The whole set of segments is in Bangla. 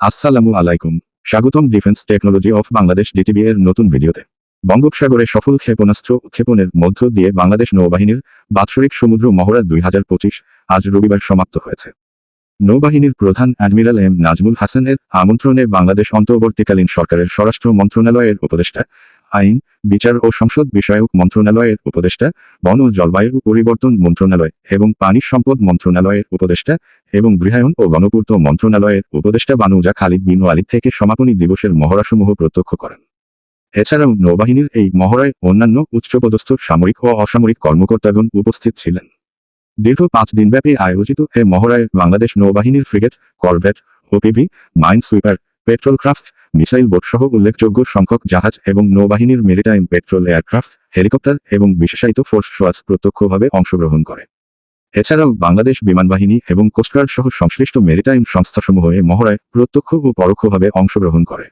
আসসালামু আলাইকুম। স্বাগতম defence technology of Bangladesh DTB এর নতুন ভিডিওতে। বঙ্গোপসাগরে সফল ক্ষেপণাস্ত্র উৎক্ষেপণের মধ্য দিয়ে বাংলাদেশ নৌবাহিনীর বাৎসরিক সমুদ্র মহড়া দুই হাজার পঁচিশ আজ রবিবার সমাপ্ত হয়েছে। নৌবাহিনীর প্রধান অ্যাডমিরাল এম নাজমুল হাসানের আমন্ত্রণে বাংলাদেশ অন্তর্বর্তীকালীন সরকারের স্বরাষ্ট্র মন্ত্রণালয়ের উপদেষ্টা আইন, বিচার ও সংসদ বিষয়ক মন্ত্রণালয়ের উপদেষ্টা, বন ও জলবায়ু পরিবর্তন মন্ত্রণালয় এবং পানি সম্পদ মন্ত্রণালয়ের উপদেষ্টা এবং গৃহায়ন ও গণপূর্ত মন্ত্রণালয়ের উপদেষ্টা বানুজা খালিদ বিন ওয়ালিদ থেকে সমাপনী দিবসের মহড়াসমূহ প্রত্যক্ষ করেন। এছাড়াও নৌবাহিনীর এই মহড়ায় অন্যান্য উচ্চপদস্থ সামরিক ও অসামরিক কর্মকর্তাগণ উপস্থিত ছিলেন। দীর্ঘ পাঁচ দিনব্যাপী আয়োজিত এ মহড়ায় বাংলাদেশ নৌবাহিনীর frigate, corvette, OPV mine sweeper patrol craft missile বোটসহ উল্লেখযোগ্য সংখ্যক জাহাজ এবং নৌবাহিনীর মেরিটাইম পেট্রোল এয়ারক্রাফট, হেলিকপ্টার এবং বিশেষায়িত ফোর্স সোয়াস প্রত্যক্ষভাবে অংশগ্রহণ করে। এছাড়াও বাংলাদেশ বিমান বাহিনী এবং কোস্টগার্ড সহ সংশ্লিষ্ট মেরিটাইম সংস্থাসমূহ মহড়ায় প্রত্যক্ষ ও পরোক্ষভাবে অংশগ্রহণ করে।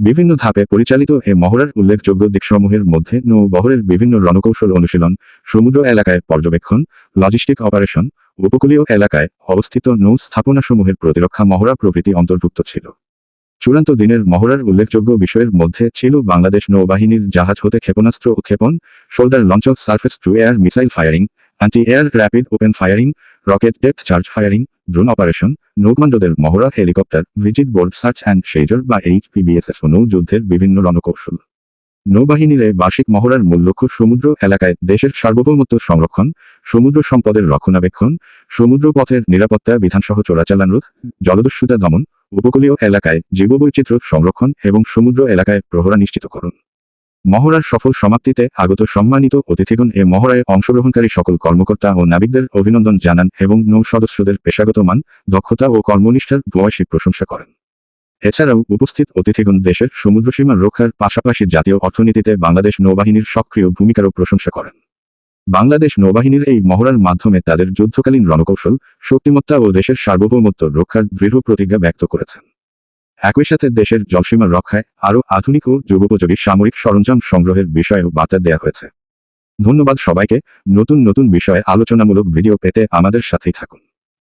বিভিন্ন ধাপে পরিচালিত এ মহড়ার উল্লেখযোগ্য দিকসমূহের মধ্যে নৌবহরের বিভিন্ন রণকৌশল অনুশীলন, সমুদ্র এলাকায় পর্যবেক্ষণ, লজিস্টিক অপারেশন, উপকূলীয় এলাকায় অবস্থিত নৌ স্থাপনাসমূহের প্রতিরক্ষা মহড়া প্রভৃতি অন্তর্ভুক্ত ছিল। চূড়ান্ত দিনের মহড়ার উল্লেখযোগ্য বিষয়ের মধ্যে ছিল বাংলাদেশ নৌবাহিনীর জাহাজ হতে ক্ষেপণাস্ত্র উৎক্ষেপণ shoulder launch surface to air missile firing anti air rapid open firing, rocket depth charge firing, drone operation, নৌকমান্ডোদের মহড়া, helicopter, visit board, search and seizure বা এইচপিবিএসএস নৌ যুদ্ধের বিভিন্ন রণকৌশল। নৌবাহিনীর বার্ষিক মহড়ার মূল লক্ষ্য সমুদ্র এলাকায় দেশের সার্বভৌমত্ব সংরক্ষণ, সমুদ্র সম্পদের রক্ষণাবেক্ষণ সমুদ্র পথের নিরাপত্তা বিধানসহ চোরাচালান রোধ জলদস্যুতা দমন উপকূলীয় এলাকায় জীববৈচিত্র্য সংরক্ষণ এবং সমুদ্র এলাকায় প্রহরা নিশ্চিত নিশ্চিতকরণ মহড়ার সফল সমাপ্তিতে আগত সম্মানিত অতিথিগণ এ মহড়ায় অংশগ্রহণকারী সকল কর্মকর্তা ও নাবিকদের অভিনন্দন জানান এবং নৌ সদস্যদের পেশাগত মান, দক্ষতা ও কর্মনিষ্ঠার ভূয়সী প্রশংসা করেন। এছাড়াও উপস্থিত অতিথিগণ দেশের সমুদ্রসীমা রক্ষার পাশাপাশি জাতীয় অর্থনীতিতে বাংলাদেশ নৌবাহিনীর সক্রিয় ভূমিকারও প্রশংসা করেন। বাংলাদেশ নৌবাহিনীর এই মহড়ার মাধ্যমে তাদের যুদ্ধকালীন রণকৌশল, শক্তিমত্তা ও দেশের সার্বভৌমত্ব রক্ষার দৃঢ় প্রতিজ্ঞা ব্যক্ত করেছেন। একই সাথে দেশের জলসীমা রক্ষায় আরও আধুনিক ও যুগোপযোগী সামরিক সরঞ্জাম সংগ্রহের বিষয়েও বার্তা দেওয়া হয়েছে। ধন্যবাদ সবাইকে। নতুন নতুন বিষয়ে আলোচনামূলক ভিডিও পেতে আমাদের সাথেই থাকুন।